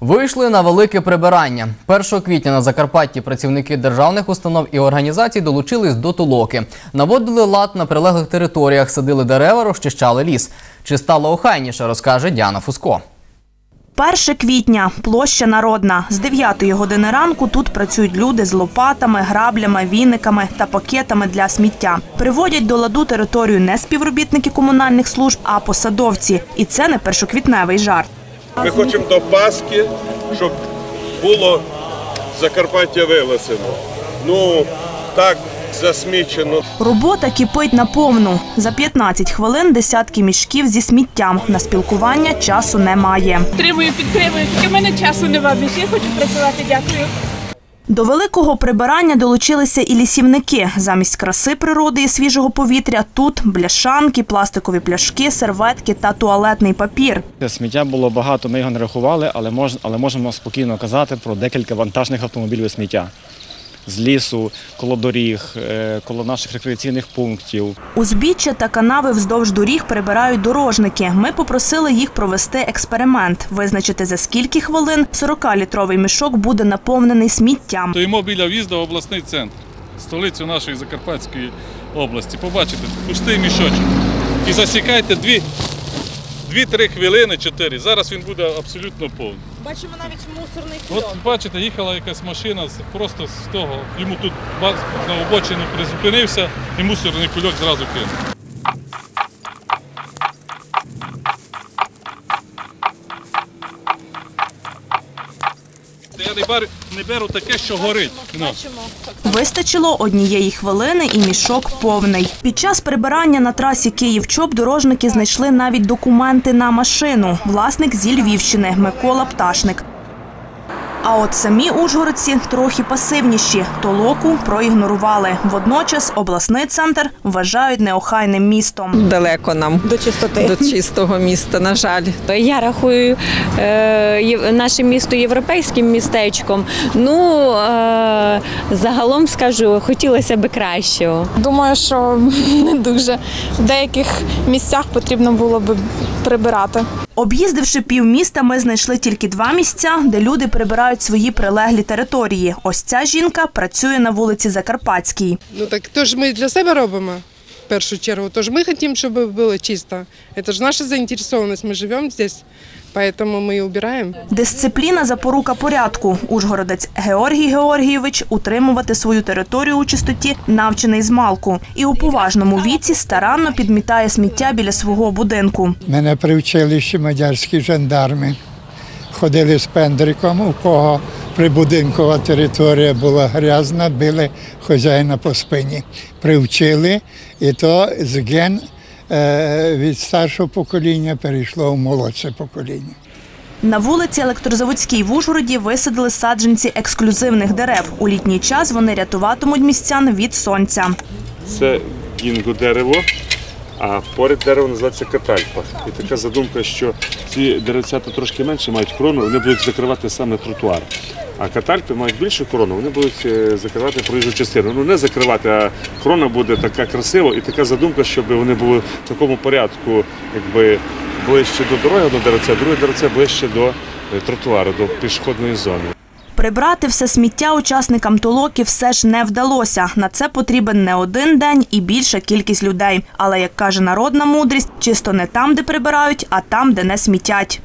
Вийшли на велике прибирання. 1 квітня на Закарпатті працівники державних установ і організацій долучились до толоки. Наводили лад на прилеглих територіях, садили дерева, розчищали ліс. Чи стало охайніше, розкаже Діана Фуско. 1 квітня, площа Народна. З 9 години ранку тут працюють люди з лопатами, граблями, віниками та пакетами для сміття. Приводять до ладу територію не співробітники комунальних служб, а посадовці. І це не першоквітневий жарт. Ми хочемо до Пасхи, щоб було Закарпаття вилесено. Ну, так засмічено. Робота кипить наповну. За 15 хвилин десятки мішків зі сміттям. На спілкування часу немає. Підтримую, підтримую. Тільки в мене часу немає. Я хочу працювати. Дякую. До великого прибирання долучилися і лісівники. Замість краси природи і свіжого повітря тут бляшанки, пластикові пляшки, серветки та туалетний папір. Сміття було багато, ми його не рахували, але, мож, але можемо спокійно казати про декілька вантажних автомобілів сміття з лісу, коло доріг, е, коло наших рекреаційних пунктів. Узбіччя та канави вздовж доріг прибирають дорожники. Ми попросили їх провести експеримент, визначити за скільки хвилин 40-літровий мішок буде наповнений сміттям. Стоїмо біля в'їзду в обласний центр, столицю нашої Закарпатської області. Побачите, пустий мішочок. І засікайте дві, 2-3 хвилини, 4. Зараз він буде абсолютно повний. Бачимо навіть мусорний От бачите, їхала якась машина з- просто з того. Йому тут ба- на обочині призупинився і мусорний кульок зразу кинув. Я не беру, не беру таке, що горить. Ну. Вистачило однієї хвилини і мішок повний. Під час прибирання на трасі Київ-Чоп дорожники знайшли навіть документи на машину. Власник зі Львівщини Микола Пташник. А от самі ужгородці трохи пасивніші. Толоку проігнорували. Водночас обласний центр вважають неохайним містом. далеко нам До чистоти. до чистого міста. На жаль, Я рахую е, наше місто європейським містечком. Ну е, загалом скажу, хотілося б кращого. Думаю, що не дуже. В деяких місцях потрібно було би прибирати. Об'їздивши півміста, ми знайшли тільки два місця, де люди прибирають свої прилеглі території. Ось ця жінка працює на вулиці Закарпатській. Ну так то ж ми для себе робимо в першу чергу. Тож ми хочемо, щоб було чисто. Це ж наша заінтересованість. Ми живемо здесь, поэтому ми і убираємо. Дисципліна запорука порядку. Ужгородець Георгій Георгійович утримувати свою територію у чистоті навчений з малку. І у поважному віці старанно підмітає сміття біля свого будинку. Мене привчили ще мадярські жандарми. Ходили з пендриком, у кого прибудинкова територія була грязна, били хазяїна по спині. Привчили, і то з ген від старшого покоління перейшло в молодше покоління. На вулиці Електрозаводській в Ужгороді висадили саджанці ексклюзивних дерев. У літній час вони рятуватимуть містян від сонця. Це гінго дерево, а поряд дерево називається катальпа. І така задумка, що ці деревцята трошки менше мають крону, вони будуть закривати саме тротуар. А катальпи мають більшу крону, вони будуть е, закривати проїжджу частину. Ну не закривати, а крона буде така красива і така задумка, щоб вони були в такому порядку, якби ближче до дороги до деревця, друге деревце ближче до е, тротуару, до пішохідної зони. Прибрати все сміття учасникам толоки все ж не вдалося. На це потрібен не один день і більша кількість людей. Але як каже народна мудрість, чисто не там, де прибирають, а там, де не смітять.